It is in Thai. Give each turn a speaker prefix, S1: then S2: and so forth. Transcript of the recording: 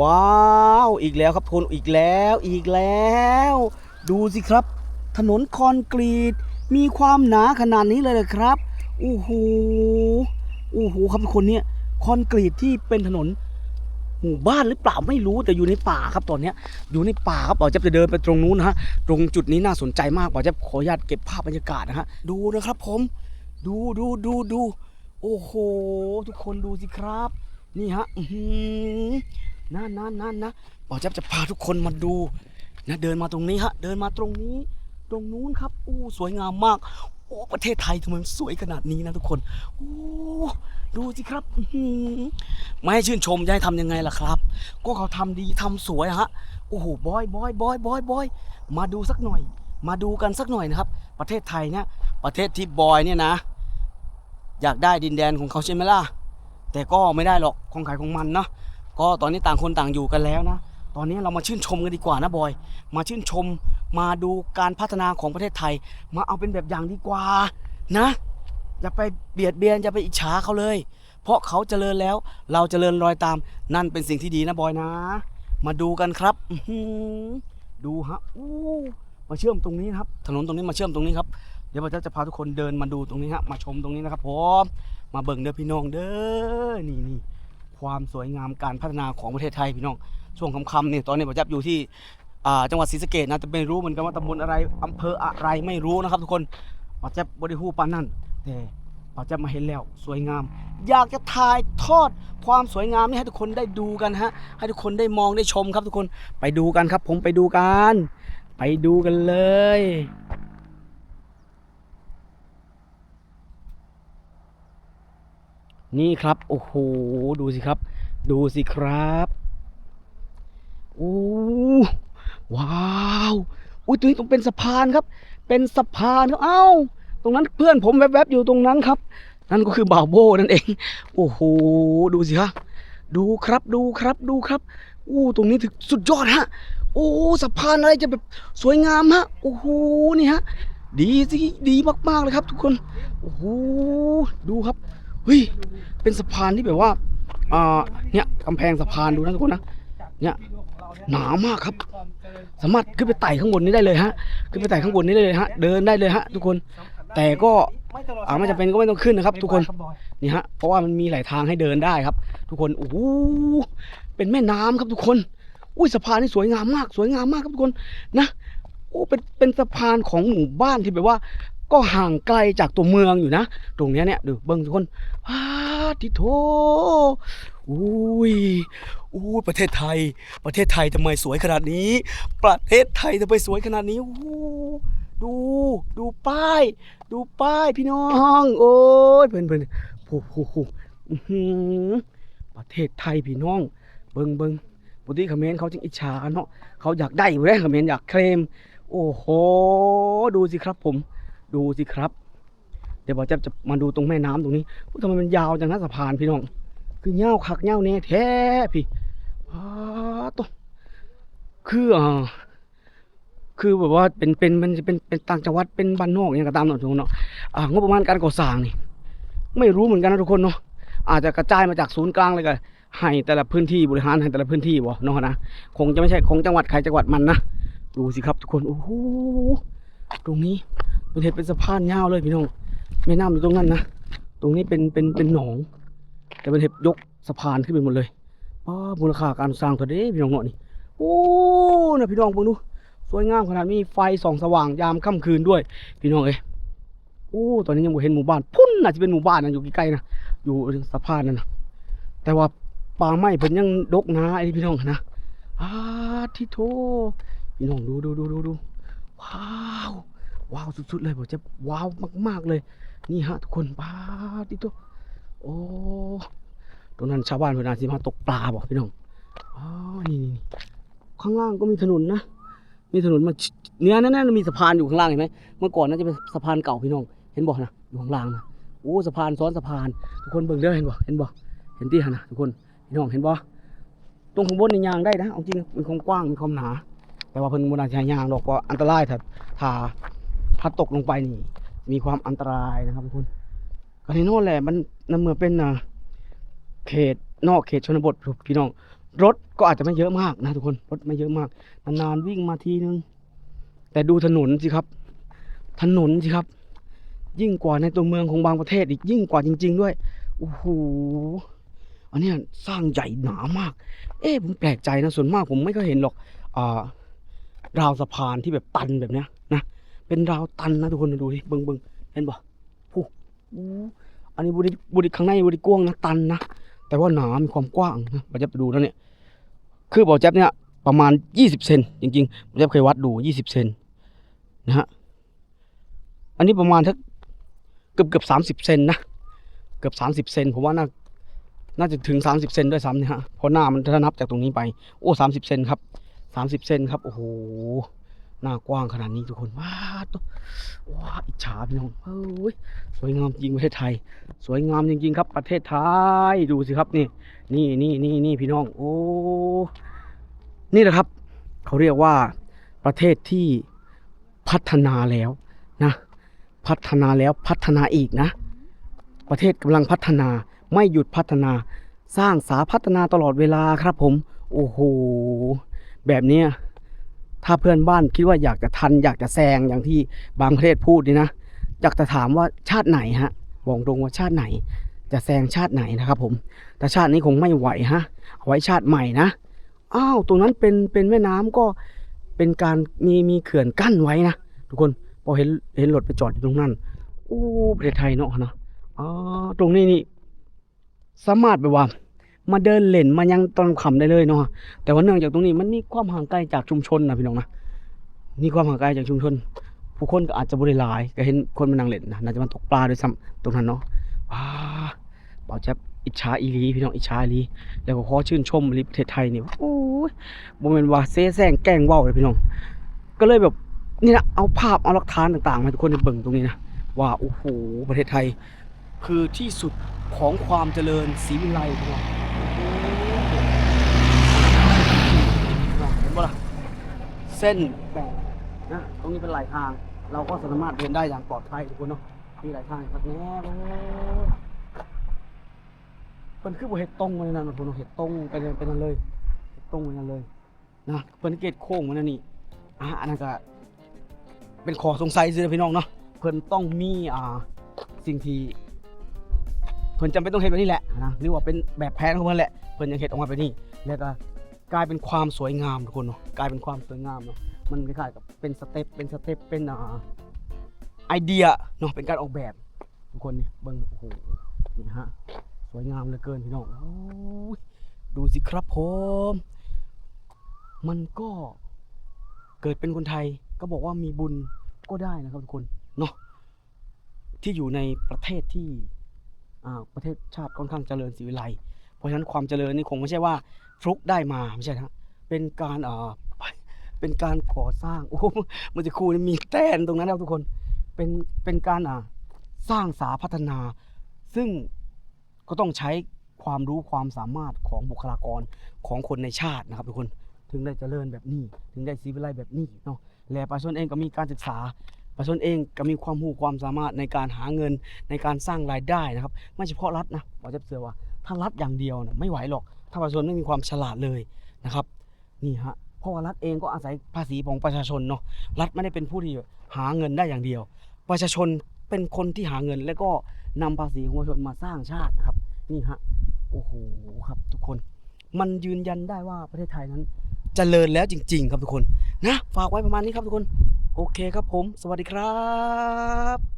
S1: ว้าวอีกแล้วครับทุกคนอีกแล้วอีกแล้ว ดูสิครับ ถนนคอนกรีต มีความหนาขนาดนี้เลยเลยครับโอ้โหโอ้โหครับคนเนี่ยคอนกรีตที่เป็นถนนหมู่บ้านหรือเปล่าไม่รู้แต่อยู่ในป่าครับตอนเนี้ยอยู่ในป่าครับบอกจะจะเดินไปตรงนู้นนะฮะตรงจุดนี้น่าสนใจมากบอกจะขออนุญาตเก็บภาพบรรยากาศนะฮะดูนะครับผม ดูดูดูดูโอ้โห ทุกคนดูสิครับ นี่ฮะอื นั่นนั่นนั่นนะบอกจะจะพาทุกคนมาดูนะเดินมาตรงนี้ฮะ เดินมาตรงนี้ ตรงนู้นครับอู้สวยงามมากโอ้ประเทศไทยทำไมสวยขนาดนี้นะทุกคนโอ้ดูสิครับไม่ให้ชื่นชมจะให้ทำยังไงล่ะครับ ก็เขาทำดีทำสวยฮะโอ้โหบอยบอยบอยบอยบอยมาดูสักหน่อย มาดูกันสักหน่อยนะครับ ประเทศไทยเนี่ย ประเทศที่บอยเนี่ยนะ อยากได้ดินแดนของเขาใช่ไหมล่ะแต่ก็ไม่ได้หรอกของขายของมันเนาะ ก็ตอนนี้ต่างคนต่างอยู่กันแล้วนะ ตอนนี้เรามาชื่นชมกันดีกว่านะบอย มาชื่นชม มาดูการพัฒนาของประเทศไทย มาเอาเป็นแบบอย่างดีกว่านะ อย่าไปเบียดเบียนอย่าไปอิจฉาเขาเลย เพราะเขาเจริญแล้ว เราเจริญรอยตาม นั่นเป็นสิ่งที่ดีนะบอยนะ มาดูกันครับดูฮะอู้มาเชื่อมตรงนี้นะครับ ถนนตรงนี้มาเชื่อมตรงนี้ครับ เดี๋ยวเราจะพาทุกคนเดินมาดูตรงนี้ฮะ มาชมตรงนี้นะครับผม มาเบิ่งเด้อพี่น้องเด้อ นี่นี่ ความสวยงามการพัฒนาของประเทศไทยพี่น้องช่วงค่ำๆเนี่ยตอนนี้ผมจับอยู่ที่จังหวัดศรีสะเกษนะแต่ไม่รู้เหมือนกันว่าตำบลอะไรอำเภออะไรไม่รู้นะครับ ทุกคนปาจับบริหูปานนั่นแต่ปาจับมาเห็นแล้วสวยงาม อยากจะถ่ายทอดความสวยงามนี่ให้ทุกคนได้ดูกันฮะให้ทุกคนได้มองได้ชมครับทุกคนไปดูกันครับ ผมไปดูกัน ไปดูกันเลย นี่ครับ โอ้โห ดูสิครับ ดูสิครับ โอ้ว้าวอุ้ยตรงนี้ต้องเป็นสะพานครับ เป็นสะพานครับเอ้า ตรงนั้นเพื่อนผมแวบๆอยู่ตรงนั้นครับ นั่นก็คือบ่าวโบนั่นเอง โอ้โห ดูสิฮะดูครับดูครับดูครับอู้ตรงนี้ถึงสุดยอดฮะ โอ้สะพานอะไรจะแบบสวยงามฮะ โอ้โหนี่ฮะ ดีสิดีมากๆเลยครับ ทุกคน โอ้โหดูครับ เฮ้ย เป็นสะพานที่แบบว่า อ่า เนี่ยกำแพงสะพานดูนะทุกคนนะ เนี่ย หนามากครับ สามารถขึ้นไปไต่ข้างบนนี้ได้เลยฮะ ขึ้นไปไต่ข้างบนนี้ได้เลยฮะ เดินได้เลยฮะ ทุกคน แต่ก็อ่าไม่จำเป็นก็ไม่ต้องขึ้นนะครับ ทุกคน นี่ฮะ เพราะว่ามันมีหลายทางให้เดินได้ครับ ทุกคน โอ้โห เป็นแม่น้ำครับทุกคน อุ้ยสะพานนี่สวยงามมาก สวยงามมากครับทุกคน นะ โอ้ เป็น เป็นสะพานของหมู่บ้านที่แบบว่า ก็ห่างไกลจากตัวเมืองอยู่นะ ตรงนี้เนี่ยดูเบิ้งทุกคนอาทิโทอุ้ยอุ้ยประเทศไทย ประเทศไทยทำไมสวยขนาดนี้ ประเทศไทยทำไมสวยขนาดนี้อู้ดูดูป้าย ดูป้ายพี่น้อง โอ้ยเพื่อนเพื่อนโอ้โหโหอื้อหือประเทศไทยพี่น้อง เบิ้งเบิ้งปกติเขมรเขาจึงอิจฉานเนาะเขาอยากได้อยู่แล้วคอมเขมรอยากเคลม โอ้โห ดูสิครับผม ดูสิครับ เดี๋ยวบอกจะจะมาดูตรงแม่น้ำตรงนี้อุ๊ยทำไมมันยาวจังนะสะพานพี่น้อง คือเง่าคักเง่าแน่แท้พี่อ้าตัวคืออ่าคือแบบว่าเป็นเป็นมันจะเป็นเป็นต่างจังหวัดเป็นบ้านนอกอย่างก็ตามเนาะทุกคนเนาะอ่างบประมาณการก่อสร้างนี่ ไม่รู้เหมือนกันนะทุกคนเนาะอาจจะกระจายมาจากศูนย์กลางเลยก็ให้แต่ละพื้นที่บริหารให้แต่ละพื้นที่บ่เนาะนะคงจะไม่ใช่ของจังหวัดใครจังหวัดมันนะดูสิครับทุกคนโอ้โหตรงนี้ เป็นเห็ดเป็นสะพานยาวเลยพี่น้องแม่น้ำอยู่ตรงนั้นนะตรงนี้เป็นเป็นเป็นหนอง แต่เป็นเห็ดยกสะพานขึ้นไปหมดเลยป้ามูลค่าการสร้างเท่าเด้พี่น้องเนาะนี่โอ้นะพี่น้องพวกนู้สวยงามขนาดมีไฟส่องสว่างยามค่ำคืนด้วย พี่น้องเอ้ยโอ้ตอนนี้ยังไม่เห็นหมู่บ้านพุ่นน่ะจะเป็นหมู่บ้านนะอยู่ใกล้ๆนะอยู่สะพานนั่นนะแต่ว่าป่าไม้เพิ่นยังดกนะไอ้พี่น้องนะอาทิโทพี่น้องดูดูดูดูดูว้าว ว้าวสุดๆเลยผมจะว้าวมากๆเลย นี่ฮะทุกคนป้าดดิโตโอ้ตรงนั้นชาวบ้านเพื่อนาสิมาตกปลาบอกพี่น้องอ๋อนี่นี่ข้างล่างก็มีถนนนะมีถนนมาเนื้อนั่นๆมีสะพานอยู่ข้างล่างเห็นไหมเมื่อก่อนน่าจะเป็นสะพานเก่าพี่น้อง เห็นบอกนะอยู่ข้างล่างนะโอ้สะพานซ้อนสะพาน ทุกคนเบิ่งเด้อเห็นบ่เห็นบ่เห็นที่หันนะทุกคนพี่น้องเห็นบ่ตรงข้างบนในยางได้นะเอาจริงมีความกว้างมีความหนา แต่ว่าเพิ่นบ่น่าจะให้ยางดอกเพราอันตรายถ้าถ้า พัดตกลงไปนี่ มีความอันตรายนะครับทุกคนก็ที่โน่นแหละมันนั่นเมื่อเป็นอ่าเขตนอกเขตชนบทพี่น้อง รถก็อาจจะไม่เยอะมากนะทุกคนรถไม่เยอะมากนานๆวิ่งมาทีนึง แต่ดูถนนสิครับ ถนนสิครับ ยิ่งกว่าในตัวเมืองของบางประเทศอีกยิ่งกว่าจริง ๆ ด้วยโอ้โหอันนี้สร้างใหญ่หนามาก เอ๊ะผมแปลกใจนะส่วนมากผมไม่เคยเห็นหรอกอ่าราวสะพานที่แบบตันแบบเนี้ยนะ เป็นราวตันนะทุกคนดูดิเบิงเบิงเห็นปะผู้อู้อันนี้บุรีบุรีข้างในบุรีกว้างนะตันนะแต่ว่าหนามีความกว้างนะบอแจ๊บไปดูแล้วเนี่ย คือบอแจ๊บเนี่ยประมาณ 20 เซนจริงๆบอแจ๊บเคยวัดดู 20 เซนนะฮะอันนี้ประมาณทักเกือบเกือบสามสิบเซนนะเกือบสามสิบเซนผมว่าน่าน่าจะถึง30เซนด้วยซ้ำเนี่ยฮะเพราะหน้ามันถ้านับจากตรงนี้ไป โอ้30เซนครับ30เซนครับโอ้โห หน้ากว้างขนาดนี้ทุกคนว้าตัวว้าอิจฉาพี่น้องเฮ้ยสวยงามจริงประเทศไทย สวยงามจริงๆครับ ประเทศไทยดูสิครับนี่นี่นี่นี่นี่พี่น้องโอ้นี่แหละครับ เขาเรียกว่าประเทศที่พัฒนาแล้วนะ พัฒนาแล้วพัฒนาอีกนะ ประเทศกำลังพัฒนาไม่หยุดพัฒนาสร้างสาพัฒนาตลอดเวลาครับผม โอ้โห แบบเนี้ย ถ้าเพื่อนบ้านคิดว่าอยากจะทัน อยากจะแซงอย่างที่บางประเทศพูดนี่นะอยากจะถามว่าชาติไหนฮะบอกตรงว่าชาติไหน จะแซงชาติไหนนะครับผมแต่ชาตินี้คงไม่ไหวฮะเอาไว้ชาติใหม่นะอ้าวตรงนั้นเป็นเป็นแม่น้ำก็เป็นการมีมีเขื่อนกั้นไว้นะทุกคนพอเห็นเห็นรถไปจอดอยู่ตรงนั้นโอ้ประเทศไทยเนาะนาะอ๋อตรงนี้นี่สามารถแบบว่า มาเดินเล่นมายังตอนค่ำได้เลยเนาะแต่ว่าเนื่องจากตรงนี้มันมีความห่างไกลจากชุมชนนะพี่น้องนะมีความห่างไกลจากชุมชน ผู้คนก็อาจจะบริหลาย ก็เห็นคนมานั่งเล่นนะน่าจะมาตกปลาด้วยซ้ำตรงนั้นเนาะว้าบ่าแจ๊บอิจฉาอีลีพี่น้องอิจฉาอีลีแล้วก็ขอชื่นชมลีประเทศไทยนี่โอ้ยบ่แม่นว่าเซ่แซงแกล้งว้าเลยพี่น้อง ก็เลยแบบนี่นะเอาภาพเอาหลักฐานต่างๆมาทุกคนได้เบิ่งตรงนี้นะว่าโอ้โหประเทศไทย คือที่สุดของความเจริญศรีวิไลของเราเห็น ปะล่ะเส้นแบ่งนะตรงนี้เป็นหลายทาง เราก็สามารถเดินได้อย่างปลอดภัยทุกคนเนาะมีหลายทางครับแน่โอ้เป็นคือบ่เห็ดตรงเลยนะทุกคนเนาะเห็ดตรงไปเลยไปนั่นเลยเห็ดตรงไปนั่นเลยนะเป็นเกตโค้งมันนั่นนี่อะอันนั้นก็เป็นขอสงสัยสิพี่น้องเนาะเพิ่นต้องมีอ่าสิ่งที่เพิ่นจำเป็นต้องเฮ็ดแบบนี้แหละนะหรือว่าเป็นแบบแผนของเพิ่นแหละเพิ่นยังเฮ็ดออกมาแบบนี้แล้วก็ กลายเป็นความสวยงามทุกคนเนาะกลายเป็นความสวยงามเนาะมันคล้ายๆกับเป็นสเต็ปเป็นสเต็ปเป็นอ่าไอเดียเนาะเป็นการออกแบบทุกคนเนี่เบิ่งโอ้โหนี่ฮะสวยงามเหลือเกินพี่น้องดูสิครับผมมันก็เกิดเป็นคนไทยก็บอกว่ามีบุญก็ได้นะครับทุกคนเนาะที่อยู่ในประเทศที่อ่าประเทศชาติค่อนข้างเจริญศรีวิไล เพราะฉะนั้นความเจริญนี่คงไม่ใช่ว่าฟลุกได้มาไม่ใช่นะเป็นการอ่าเป็นการก่อสร้างโอ้โหมันจะคูนี่มีแต้นตรงนั้นนะครับทุกคนเป็นเป็นการอ่าสร้างสาพัฒนา ซึ่งก็ต้องใช้ความรู้ความสามารถของบุคลากรของคนในชาตินะครับทุกคนถึงได้เจริญแบบนี้ ถึงได้ศรีวิไลย์แบบนี้เนาะและประชาชนเองก็มีการศึกษาประชาชนเองก็มีความรู้ความสามารถในการหาเงินในการสร้างรายได้นะครับ ไม่เฉพาะรัฐนะหมอจะเสือว่า ถ้ารัฐอย่างเดียวนะไม่ไหวหรอก ถ้าประชาชนไม่มีความฉลาดเลยนะครับนี่ฮะเพราะว่ารัฐเองก็อาศัยภาษีของประชาชนเนาะรัฐไม่ได้เป็นผู้ที่หาเงินได้อย่างเดียว ประชาชนเป็นคนที่หาเงิน และก็นำภาษีของประชาชนมาสร้างชาตินะครับ นี่ฮะโอ้โหครับทุกคน มันยืนยันได้ว่าประเทศไทยนั้นเจริญแล้วจริง ๆ ครับทุกคนนะฝากไว้ประมาณนี้ครับทุกคน โอเคครับผม สวัสดีครับ